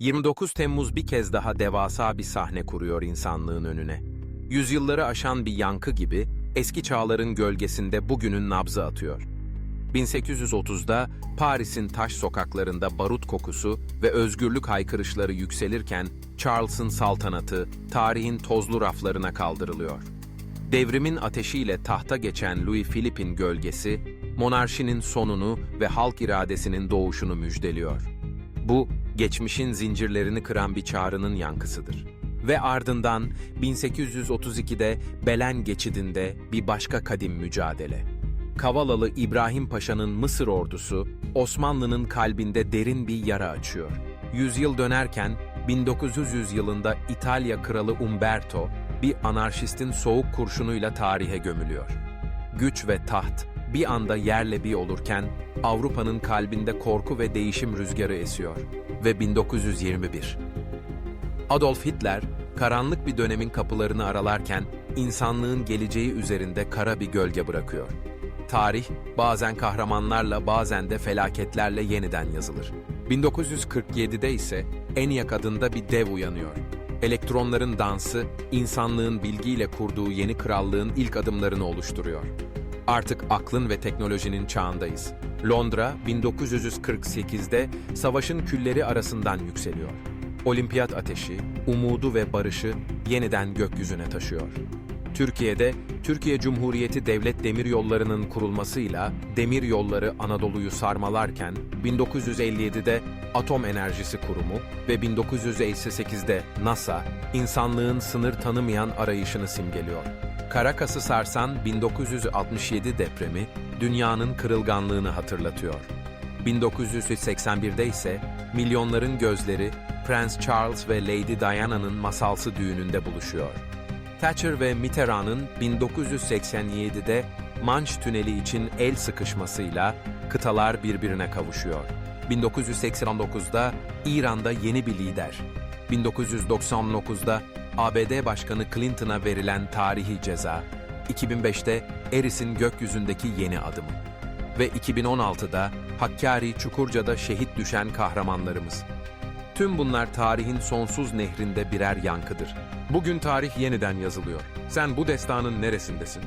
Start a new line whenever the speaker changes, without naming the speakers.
29 Temmuz bir kez daha devasa bir sahne kuruyor insanlığın önüne. Yüzyılları aşan bir yankı gibi eski çağların gölgesinde bugünün nabzı atıyor. 1830'da Paris'in taş sokaklarında barut kokusu ve özgürlük haykırışları yükselirken Charles'ın saltanatı tarihin tozlu raflarına kaldırılıyor. Devrimin ateşiyle tahta geçen Louis Philippe'in gölgesi, monarşinin sonunu ve halk iradesinin doğuşunu müjdeliyor. Bu, geçmişin zincirlerini kıran bir çağrının yankısıdır. Ve ardından 1832'de Belen geçidinde bir başka kadim mücadele. Kavalalı İbrahim Paşa'nın Mısır ordusu, Osmanlı'nın kalbinde derin bir yara açıyor. Yüzyıl dönerken 1900 yılında İtalya kralı Umberto, bir anarşistin soğuk kurşunuyla tarihe gömülüyor. Güç ve taht bir anda yerle bir olurken Avrupa'nın kalbinde korku ve değişim rüzgarı esiyor. Ve 1921. Adolf Hitler, karanlık bir dönemin kapılarını aralarken insanlığın geleceği üzerinde kara bir gölge bırakıyor. Tarih, bazen kahramanlarla bazen de felaketlerle yeniden yazılır. 1947'de ise ENIAC adında bir dev uyanıyor. Elektronların dansı, insanlığın bilgiyle kurduğu yeni krallığın ilk adımlarını oluşturuyor. Artık aklın ve teknolojinin çağındayız. Londra 1948'de savaşın külleri arasından yükseliyor. Olimpiyat ateşi, umudu ve barışı yeniden gökyüzüne taşıyor. Türkiye'de Türkiye Cumhuriyeti Devlet Demiryolları'nın kurulmasıyla demir yolları Anadolu'yu sarmalarken 1957'de Atom Enerjisi Kurumu ve 1958'de NASA insanlığın sınır tanımayan arayışını simgeliyor. Karakas'ı sarsan 1967 depremi dünyanın kırılganlığını hatırlatıyor. 1981'de ise milyonların gözleri Prens Charles ve Lady Diana'nın masalsı düğününde buluşuyor. Thatcher ve Mitterrand'ın 1987'de Manş Tüneli için el sıkışmasıyla kıtalar birbirine kavuşuyor. 1989'da İran'da yeni bir lider. 1999'da ABD Başkanı Clinton'a verilen tarihi ceza. 2005'te Eris'in gökyüzündeki yeni adımı. Ve 2016'da Hakkari Çukurca'da şehit düşen kahramanlarımız. Tüm bunlar tarihin sonsuz nehrinde birer yankıdır. Bugün tarih yeniden yazılıyor. Sen bu destanın neresindesin?